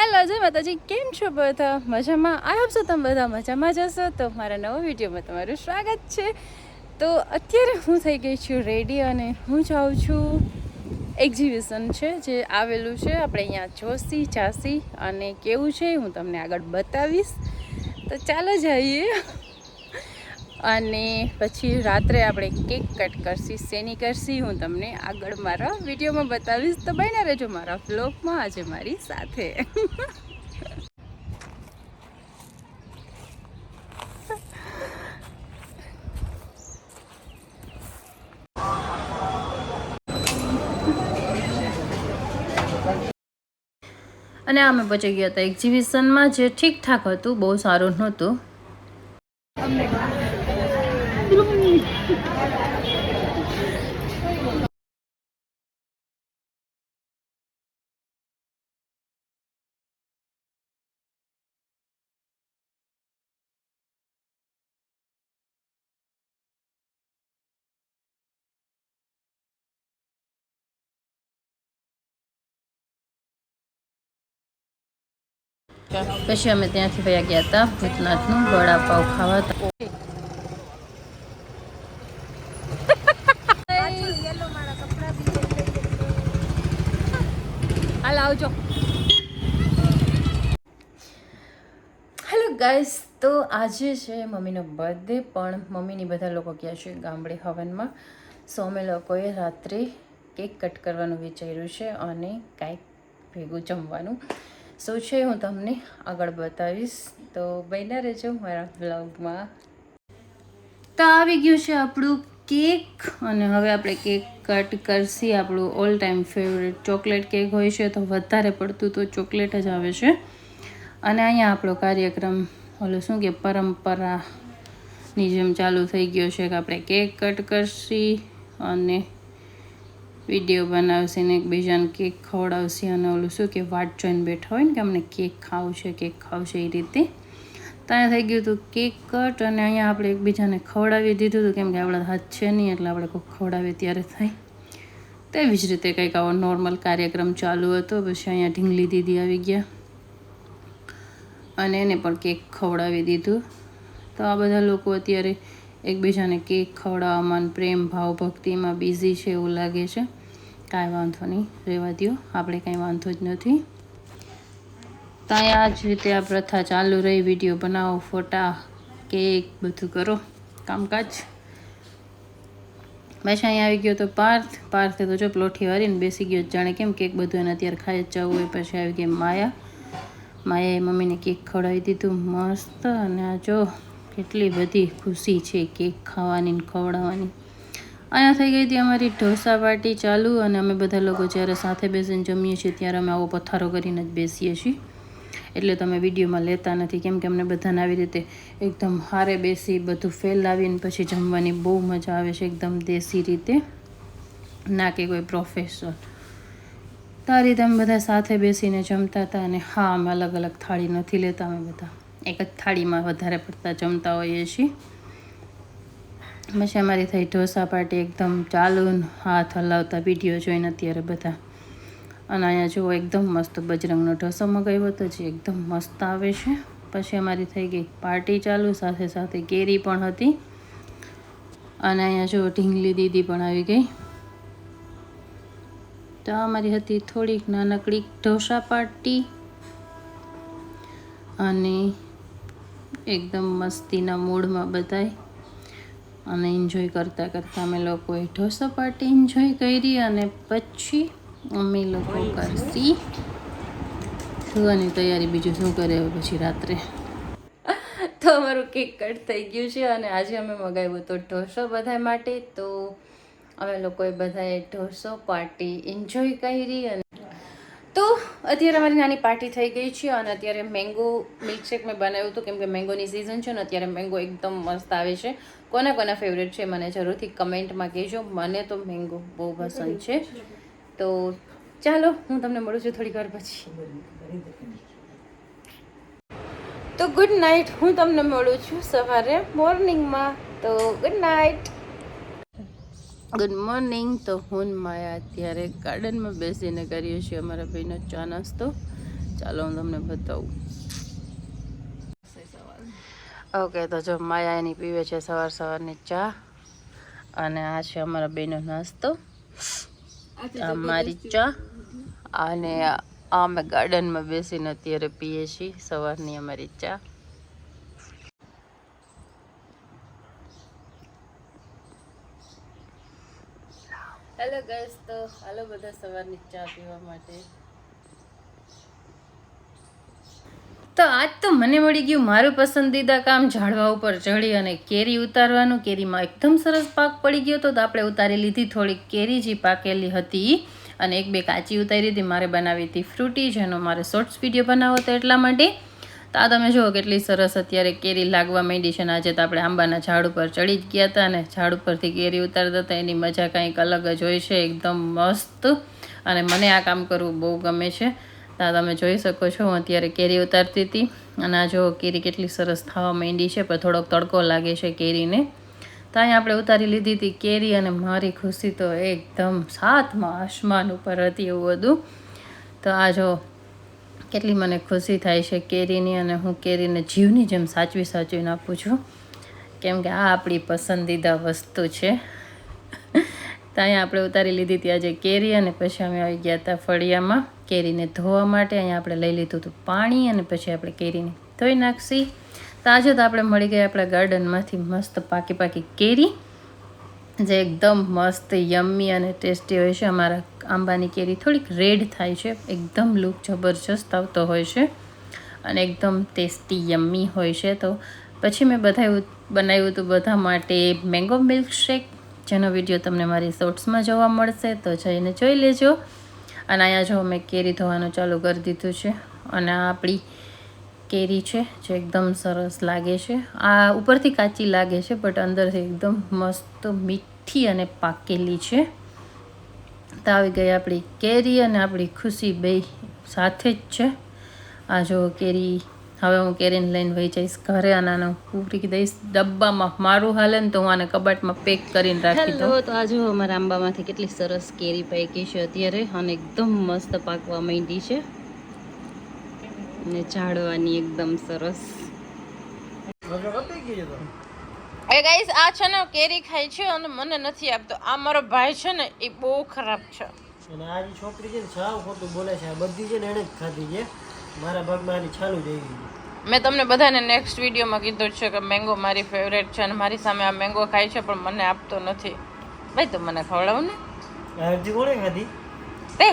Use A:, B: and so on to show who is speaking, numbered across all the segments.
A: Hello જય માતાજી કેમ છો બધા? મજામાં? આવ્યો છો તમે બધા મજામાં જશો તો મારા નવા વિડીયોમાં તમારું સ્વાગત છે. તો અત્યારે હું થઈ ગઈ છું રેડી અને હું જાઉં છું. એક્ઝિબિશન છે, જે આવેલું છે. આપણે અહીંયા જોશી ચાસી અને કેવું છે હું તમને આગળ બતાવીશ. તો ચાલો જઈએ. અને પછી રાત્રે આપણે કેક કટ કરશી, શેની કરશી, હું તમને આગળ મારા વિડીયોમાં બતાવીશ. તો બને રહેજો મારા વ્લોગમાં આજે મારી સાથે. અને અમે પહોંચી ગયા હતા એક્ઝિબિશનમાં જે ઠીકઠાક હતું, બહુ સારું નહોતું. પછી અમે ત્યાંથી ભયા ગયા હતા ભૂતનાથનું વડાપાવ ખાવા હતા હાલ આવજો. હેલો ગાઈસ તો આજે છે મમ્મીનો બર્થડે પણ મમ્મીની બધા લોકો ગયા છે ગામડે હવનમાં. સો અમે લોકોએ રાત્રે કેક કટ કરવાનું વિચાર્યું છે અને કાંઈક ભેગું જમવાનું. શું છે હું તમને આગળ બતાવીશ? તો બન્યા રહેજો મારા બ્લોગમાં તો આવી ગયું છે આપણું કેક અને હવે આપણે કેક કટ કરશી. આપણું all time favourite chocolate cake હોય છે તો વધારે પડતું તો ચોકલેટ જ આવે છે. અને અહીંયા આપણો કાર્યક્રમ, ઓલું શું કે પરંપરાની જેમ ચાલુ થઈ ગયો છે કે આપણે કેક કટ કરશી અને વીડિયો બનાવશે ને એકબીજાને કેક ખવડાવશે અને ઓલું શું કે વાટ જોઈને બેઠા હોય ને કે અમને કેક ખાવું છે, કેક ખાવું છે એ રીતે. ત્યાં થઈ ગયું હતું કેક કટ અને અહીંયા આપણે એકબીજાને ખવડાવી દીધું હતું. કેમ કે આપણા હાથ છે નહીં એટલે આપણે કોઈ ખવડાવીએ ત્યારે થાય. તેવી જ રીતે કંઈક આવો નોર્મલ કાર્યક્રમ ચાલુ હતો. પછી અહીંયા ઢીંગલી દીદી આવી ગયા. અને એને પણ કેક ખવડાવી દીધું. તો આ બધા લોકો અત્યારે એકબીજાને કેક ખવડાવવામાં પ્રેમ, ભાવ, ભક્તિમાં બિઝી છે એવું લાગે છે. કાંઈ વાંધો નહીં, રહેવા દો આપણે કાંઈ વાંધો જ નથી. ત્યાં આ જ રીતે આ પ્રથા ચાલુ રહી. વીડિયો બનાવો, ફોટા, કેક, બધું કરો. કામકાજ. પછી અહીંયા આવી ગયો તો પાર્થ, પાર્થે તો જો પ્લોઠી વાળીને બેસી ગયો. જાણે કેમ કેક બધું એને અત્યારે ખાઈ જ જવું હોય. પછી આવી ગઈ માયા. માયાએ મમ્મીને કેક ખવડાવી દીધું. મસ્ત. અને આ જો કેટલી બધી ખુશી છે કેક ખાવાની ને ખવડાવવાની. અહીંયા થઈ ગઈ હતી અમારી ઢોસા પાર્ટી ચાલુ અને અમે બધા લોકો જ્યારે સાથે બેસીને જમીએ છીએ ત્યારે અમે આવો પથ્થારો કરીને જ બેસીએ છીએ. એટલે તમે વિડીયોમાં લેતા નથી કેમ કે અમને બધાને આવી રીતે એકદમ હારે બેસી બધું ફેલાવીને પછી જમવાની બહુ મજા આવે છે એકદમ દેશી રીતે. ના કે કોઈ પ્રોફેશનલ તો આ બધા સાથે બેસીને જમતા હતા અને હા, અમે અલગ અલગ થાળી નથી લેતા અમે બધા. એક જ થાળીમાં વધારે પડતા જમતા હોઈએ છીએ. પછી અમારી થઈ ઢોસા પાર્ટી એકદમ ચાલુ, હાથ હલાવતા વીડિયો જોઈને અત્યારે બધા. અને અહીંયા જુઓ, એકદમ મસ્ત બજરંગનો ઢોસો મગાવ્યો હતો, જે એકદમ મસ્ત આવે છે. પછી અમારી થઈ ગઈ પાર્ટી ચાલુ, સાથે સાથે કેરી પણ હતી. અને અહીંયા જુઓ, ઢીંગલી દીદી પણ આવી ગઈ. તો અમારી હતી થોડીક નાનકડી ઢોસા પાર્ટી. અને એકદમ મસ્તીના મૂડમાં બધાય. અને એન્જોય કરતાં કરતાં અમે લોકોએ ઢોસો પાર્ટી એન્જોય કરી અને પછી અમે લોકો કરશી સુવાની તૈયારી બીજું શું કરે પછી રાત્રે? તો અમારું કેક કટ થઈ ગયું છે અને આજે અમે મગાવ્યું તો ઢોસો બધા માટે. તો અમે લોકોએ બધાએ ઢોસો પાર્ટી એન્જોય કરી અને તો અત્યારે અમારી નાની પાર્ટી થઈ ગઈ છે અને અત્યારે મેંગો મિલ્કશેક મેં બનાવ્યું હતું, કેમ કે મેંગોની સિઝન છે ને અત્યારે મેંગો એકદમ મસ્ત આવે છે. કોના કોના ફેવરેટ છે મને જરૂરથી કમેન્ટમાં કહેજો. મને તો મેંગો બહુ પસંદ છે. તો ચાલો, હું તમને મળું છું થોડી વાર પછી. તો ગુડ નાઇટ હું તમને મળું છું સવારે મોર્નિંગમાં તો ગુડ નાઇટ ગુડ મોર્નિંગ તો હું માયા અત્યારે ગાર્ડનમાં બેસીને કરીએ છીએ અમારા ભાઈનો ચા નાસ્તો. ચાલો હું તમને બતાવું. ઓકે તો જો માયા એની પીવે છે સવાર સવારની ચા અને આ છે અમારા બેનો નાસ્તો. આ મારી ચા અને આ અમે ગાર્ડનમાં બેસીને અત્યારે પીએ છીએ સવારની અમારી ચા. હેલો ગાઈસ તો હાલો બધા સવારની ચા પીવા માટે. તો આજ તો મને મળી ગયું મારું પસંદીદા કામ ઝાડવા ઉપર ચડી અને કેરી ઉતારવાનું. કેરીમાં એકદમ સરસ પાક પડી ગયો હતો તો આપણે ઉતારી લીધી થોડીક કેરી જે પાકેલી હતી અને એક બે કાચી ઉતારી હતી. મારે બનાવી હતી ફ્રૂટી, જેનો મારે શોર્ટ્સ વીડિયો બનાવો હતો એટલા માટે. તો તમે જુઓ કેટલી સરસ અત્યારે કેરી લાગવા માંડી છે અને આજે તો આપણે આંબાના ઝાડ ઉપર ચડી જ ગયા હતા ને ઝાડ ઉપરથી કેરી ઉતારતા હતા એની મજા કંઈક અલગ જ હોય છે, એકદમ મસ્ત. અને મને આ કામ કરવું બહુ ગમે છે. તો તમે જોઈ શકો છો, હું અત્યારે કેરી ઉતારતી હતી. અને આ જો કેરી કેટલી સરસ થવા માંડી છે, પણ થોડોક તડકો લાગે છે કેરીને. તો અહીંયા આપણે ઉતારી લીધી હતી કેરી અને મારી ખુશી તો એકદમ સાતમાં આસમાન ઉપર હતી એવું બધું. તો આ જો કેટલી મને ખુશી થાય છે કેરીની અને હું કેરીને જીવની જેમ સાચવી સાચવીને આપું છું. કેમ કે આ આપણી પસંદીદા વસ્તુ છે. ત્યાં આપણે ઉતારી લીધી હતી આજે કેરી અને પછી અમે આવી ગયા હતા ફળિયામાં. કેરીને ધોવા માટે અહીંયા આપણે લઈ લીધું હતું પાણી અને પછી આપણે કેરીને ધોઈ નાખશી. તો આજે તો આપણે મળી ગયા આપણા ગાર્ડનમાંથી મસ્ત પાકી પાકી કેરી. જે એકદમ મસ્ત, યમ્મી અને ટેસ્ટી હોય છે. અમારા આંબાની કેરી થોડીક રેડ થાય છે. એકદમ લુક જબરજસ્ત આવતો હોય છે અને એકદમ ટેસ્ટી, યમ્મી હોય છે. તો પછી મેં બધા બનાવ્યું હતું બધા માટે મેંગો મિલ્કશેક, જેનો વીડિયો તમને મારી શોર્ટ્સમાં જોવા મળશે. તો જઈને જોઈ લેજો. અને અહીંયા જો મેં કેરી ધોવાનું ચાલુ કરી દીધું છે અને આપણી કેરી છે, જે એકદમ સરસ લાગે છે. આ ઉપરથી કાચી લાગે છે, બટ અંદરથી એકદમ મસ્ત, મીઠી અને પાકેલી છે. તો આવી ગઈ આપણી કેરી અને આપણી ખુશી બે સાથે જ છે. આ જો કેરી હવે હું કેરીને લઈને વહી જઈશ ઘરે આનાનો આને પૂરી દઈશ ડબ્બામાં. મારું હાલે ને તો હું આને કબાટમાં પેક કરીને રાખી દઉં. તો આ જો અમારા આંબામાંથી કેટલી સરસ કેરી પાકી છે અત્યારે અને એકદમ મસ્ત પાકવા માંડી છે. ને ઝાડવાની એકદમ સરસ. એ ગાઈસ આ છે ને કેરી ખાય છે અને મને નથી આપતો. આ મારો ભાઈ છે ને એ બહુ ખરાબ છે.
B: અને આ જે છોકરી છે ને સાવ ખોટું બોલે છે. આ બધી છે ને એને જ ખાધી છે. મારા ભાગમાં આની ચાલુ જઈ ગઈ
A: મેં તમને બધાને નેક્સ્ટ વિડીયોમાં કીધું છે કે મેંગો મારી ફેવરેટ છે અને મારી સામે આ મેંગો ખાય છે પણ મને આપતો નથી. ભાઈ તો મને ખવડાવ ને?
B: અડધી કોણે ખાધી?
A: તે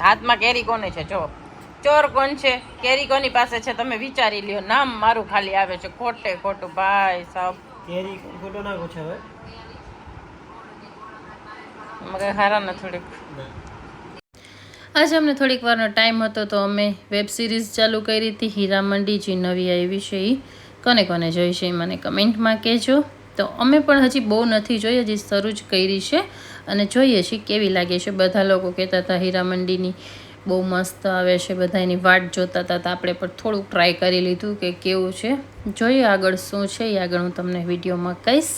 A: હાથમાં કેરી કોને છે? જો. ચોર કોણ છે? કેરી કોની પાસે છે? તમે વિચારી લ્યો. નામ મારું ખાલી આવે છે. ખોટે ખોટું. ભાઈ સાહેબ
B: કેરી ખોટો નાખો છે હવે.
A: મગર હારા ને થોડીક. આજે અમને થોડીક વારનો ટાઈમ હતો તો અમે વેબ સિરીઝ ચાલુ કરી હતી. હીરા મંડી જે નવી આવી છે એ કોને કોને જોઈ છે એ મને કમેન્ટમાં કહેજો. તો અમે પણ હજી બહુ નથી જોઈ હજી શરૂ જ કરી છે. અને જોઈએ છીએ કેવી લાગે છે. બધા લોકો કહેતા હતા હીરા મંડીની બહુ મસ્ત આવે છે, બધા એની વાટ જોતા હતા તો આપણે પણ થોડુંક ટ્રાય કરી લીધું કે કેવું છે. જોઈએ આગળ શું છે એ આગળ હું તમને વિડીયોમાં કહીશ.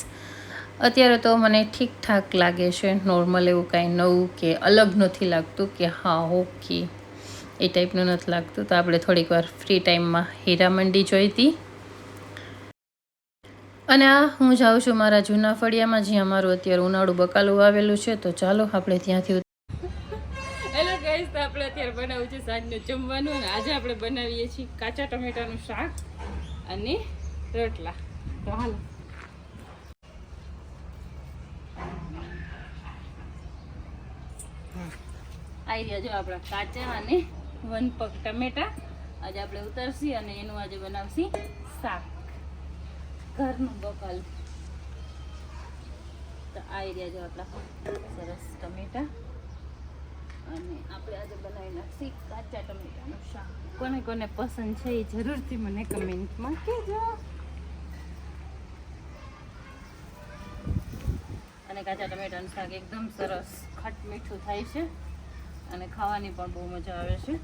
A: અત્યારે તો મને ઠીકઠાક લાગે છે નોર્મલ એવું કાંઈ નવું કે અલગ નથી લાગતું કે હા ઓકે એ ટાઈપનું નથી લાગતું. તો આપણે થોડીક વાર ફ્રી ટાઈમમાં હીરા મંડી જોઈ હતી. અને આ હું જાઉં છું મારા જૂના ફળિયામાં, જ્યાં અમારું અત્યારે ઉનાળું બકાલું આવેલું છે. તો ચાલો આપણે ત્યાંથી ગાઈસ આપણે અત્યારે બનાવ્યું છે સાંજનું જમવાનું અને આજે આપણે બનાવીએ છીએ કાચા ટમેટાનું શાક અને રોટલા. તો હાલ. આવી રહ્યા જો આપણા કાચા અને વન પગ ટમેટા. આજે આપણે ઉતરશી અને એનું આજે બનાવશી શાક. ઘરનું બકાલ. તો આવી રહ્યા જો આપણા સરસ ટમેટા. આપણે આજે બનાવી નાખશી કાચા ટમેટાનું શાક. કોને કોને પસંદ છે એ જરૂરથી મને કમેન્ટમાં કહેજો. અને કાચા ટમેટાનું શાક એકદમ સરસ ખટ મીઠું થાય છે અને ખાવાની પણ બહુ મજા આવે છે.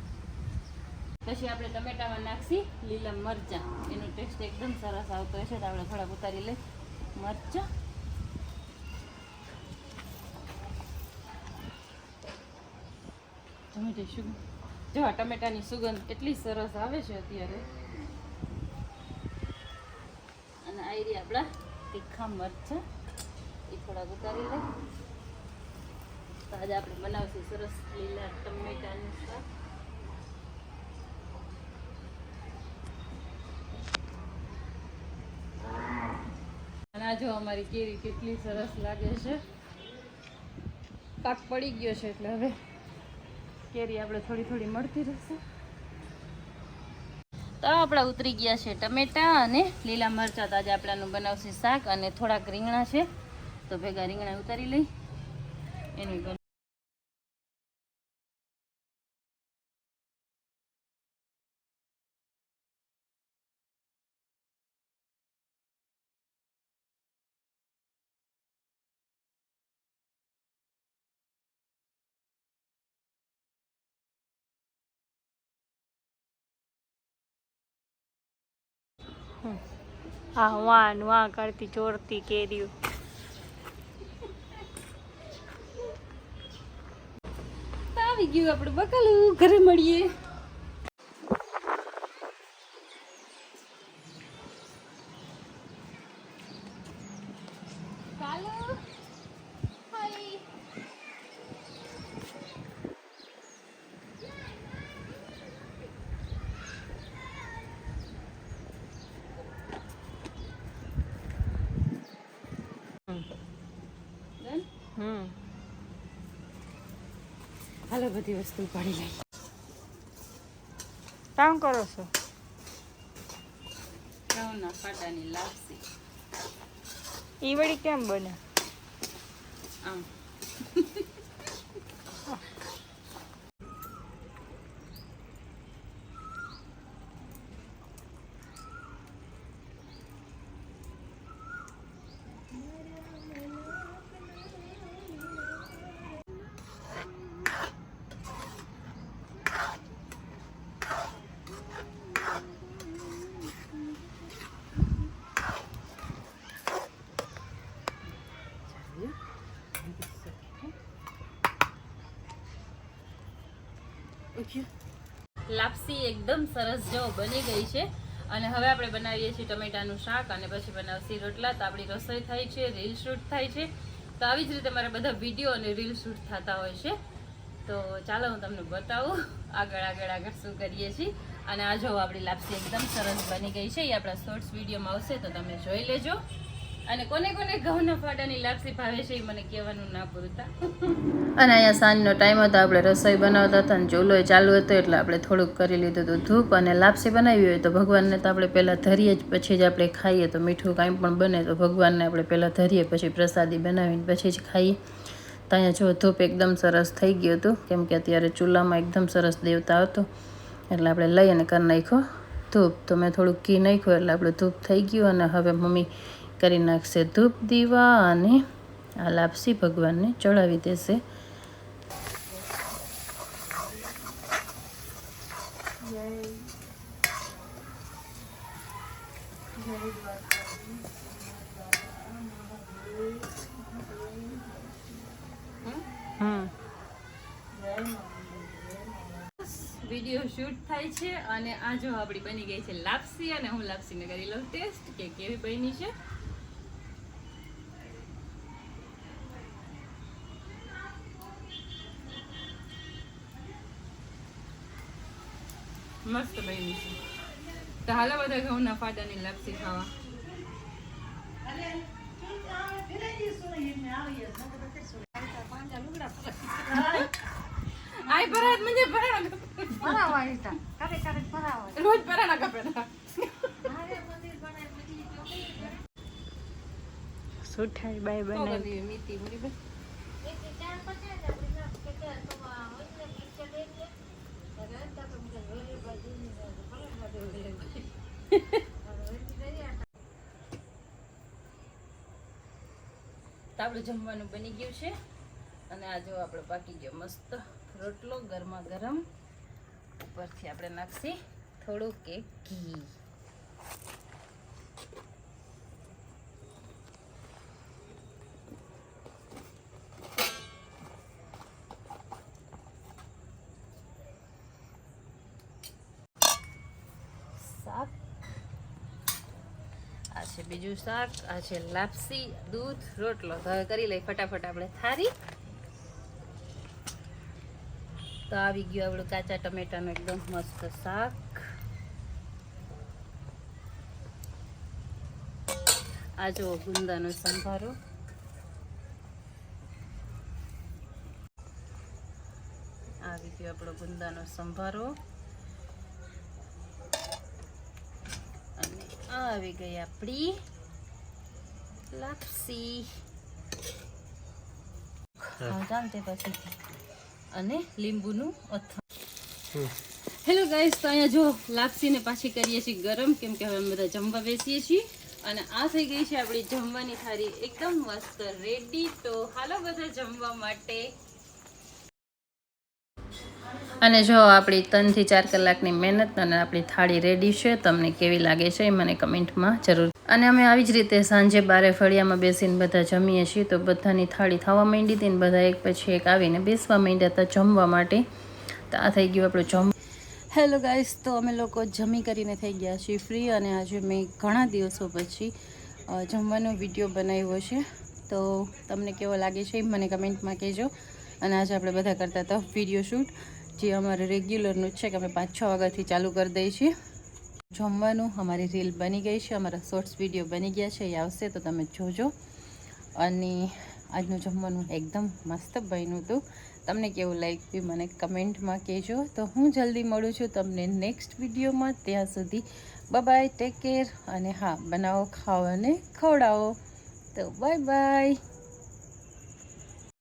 A: પછી આપણે ટમેટામાં નાખશી લીલા મરચાં. એનો ટેસ્ટ એકદમ સરસ આવતો હોય છે તો આપણે થોડાક ઉતારી લઈ. મરચાં. ટમેટી શું જો ટમેટાની સુગંધ કેટલી સરસ આવે છે અત્યારે. અને આ રહી આપણા તીખા મરચા. એ થોડાક ઉતારી લે. તો આજે આપણે બનાવશું સરસ લીલા ટમેટાનું શાક. આ જો અમારી કેરી કેટલી સરસ લાગે છે. પાક પડી ગયો છે એટલે હવે. કેરી આપણે થોડી થોડી મળતી રહેશે. તો આપણા ઉતરી ગયા છે ટમેટા અને લીલા મરચાં તો આજે આપણાનું બનાવશે શાક અને થોડાક રીંગણા છે. તો ભેગા રીંગણા ઉતારી લઈ. એની
C: આ વાન વા કરતી ચોરતી કેરીઓ.
A: આવી ગયું આપણે બકાલું. ઘરે મળીએ. હાલો બધી વસ્તુ પાડી લઈ.
C: કામ કરો છો?
A: ઘઉંના ફાટાની લાપસી.
C: ઈ વળી કેમ બને?
A: આમ. લાપસી એકદમ સરસ જો બની ગઈ છે. અને હવે આપણે બનાવીએ છીએ ટમેટાનું શાક અને પછી બનાવશી રોટલા. તો આપણી રસોઈ થાય છે, રીલ શૂટ થાય છે. તો આવી જ રીતે મારા બધા વીડિયો અને રીલ શૂટ થતા હોય છે. તો ચાલો હું તમને બતાવું આગળ આગળ આગળ શું કરીએ છીએ. અને આ જો આપણી લાપસી એકદમ સરસ બની ગઈ છે. એ આપણા શોર્ટ્સ વિડીયોમાં આવશે તો તમે જોઈ લેજો. અને કોને કોને ઘઉંના ફાડાની લાપસી ભાવે છે એ મને કહેવાનું ના પૂરતા. અને અહીંયા સાંજનો ટાઈમ હતો, આપણે રસોઈ બનાવતા હતા અને ચૂલો ચાલુ હતો એટલે આપણે થોડુંક કરી લીધું હતું ધૂપ અને લાપસી બનાવી હોય તો ભગવાનને તો આપણે પહેલાં ધરીએ જ, પછી જ આપણે ખાઈએ. તો મીઠું કાંઈ પણ બને તો ભગવાનને આપણે પહેલાં ધરીએ, પછી પ્રસાદી બનાવીને પછી જ ખાઈએ. તો અહીંયા જો ધૂપ એકદમ સરસ થઈ ગયું હતું, કેમ કે અત્યારે ચૂલામાં એકદમ સરસ દેવતા હતો. એટલે આપણે લઈ અને કરી નાખ્યો ધૂપ. તો મેં થોડુંક ઘી નાખ્યું એટલે આપણે ધૂપ થઈ ગયું અને હવે મમ્મી કરી નાખશે ધૂપ દીવા અને આ લાપસી ભગવાનને ચડાવી દેશે.
C: હમ.
A: વીડિયો શૂટ થાય છે અને આ જો આપણી બની ગઈ છે લાપસી અને હું લાપસીને કરી લઉં ટેસ્ટ કે કેવી બની છે. મસ્ત બની છે. તો હાલો બધા ઘઉંના ફાડાની લપસી ખાવા. આય
C: સુઠાઈ બાય બનાવી.
A: મીતી મુરી આપણું જમવાનું બની ગયું છે. અને આ જો આપણો પાકી ગયો મસ્ત રોટલો ગરમા ગરમ. ઉપરથી આપણે નાખશી થોડું કે ઘી. છે. બીજું શાક, આ છે લાપસી, દૂધ, રોટલો. તો હવે કરી લઈ ફટાફટ આપણે. થારી. તો આવી ગયું આપણું કાચા ટમેટાનું એકદમ મસ્ત શાક. આ જો ગુંદાનો સંભારો. આવી ગયો આપણો ગુંદાનો સંભારો અને આ આવી ગઈ આપણી લાપસી. પછી. અને લીંબુનું અથાણું. હેલો ગાઈસ તો અહીંયા જો લાપસીને પાછી કરીએ છીએ ગરમ કેમ કે હવે અમે બધા જમવા બેસીએ છીએ. અને આ થઈ ગઈ છે આપણી જમવાની થાળી. એકદમ મસ્ત રેડી તો. હાલો બધા જમવા માટે. અને જો આપણી ત્રણથી ચાર કલાકની મહેનત અને આપણી થાળી રેડી છે, તમને કેવી લાગે છે એ મને કમેન્ટમાં જરૂર અને અમે આવી જ રીતે સાંજે બારે ફળિયામાં બેસીને બધા જમીએ છીએ, તો બધાની થાળી થવા માંડી હતી ને બધા એક પછી એક આવીને બેસવા માંડ્યા હતા જમવા માટે. તો આ થઈ ગયું આપણું જમ હેલો ગાઈસ તો અમે લોકો જમી કરીને થઈ ગયા છીએ ફ્રી અને આજે મેં ઘણા દિવસો પછી જમવાનો વીડિયો બનાવ્યો છે. તો તમને કેવો લાગે છે મને કમેન્ટમાં કહેજો. અને આજે આપણે બધા કરતા હતા વીડિયો શૂટ જે અમારે રેગ્યુલરનું છે કે અમે પાંચ છ વાગ્યાથી ચાલુ કરી દઈએ છીએ. જમવાનું, અમારી રીલ બની ગઈ છે, અમારા શોર્ટ્સ વીડિયો બની ગયા છે, એ આવશે તો તમે જોજો. અને આજનું જમવાનું એકદમ મસ્ત બન્યું હતું. તમને કેવું લાગ્યું મને કમેન્ટમાં કહેજો. તો હું જલ્દી મળું છું તમને નેક્સ્ટ વિડીયોમાં. ત્યાં સુધી બાય ટેક કેર અને હા, બનાવો, ખાઓ અને ખવડાવો. તો બાય બાય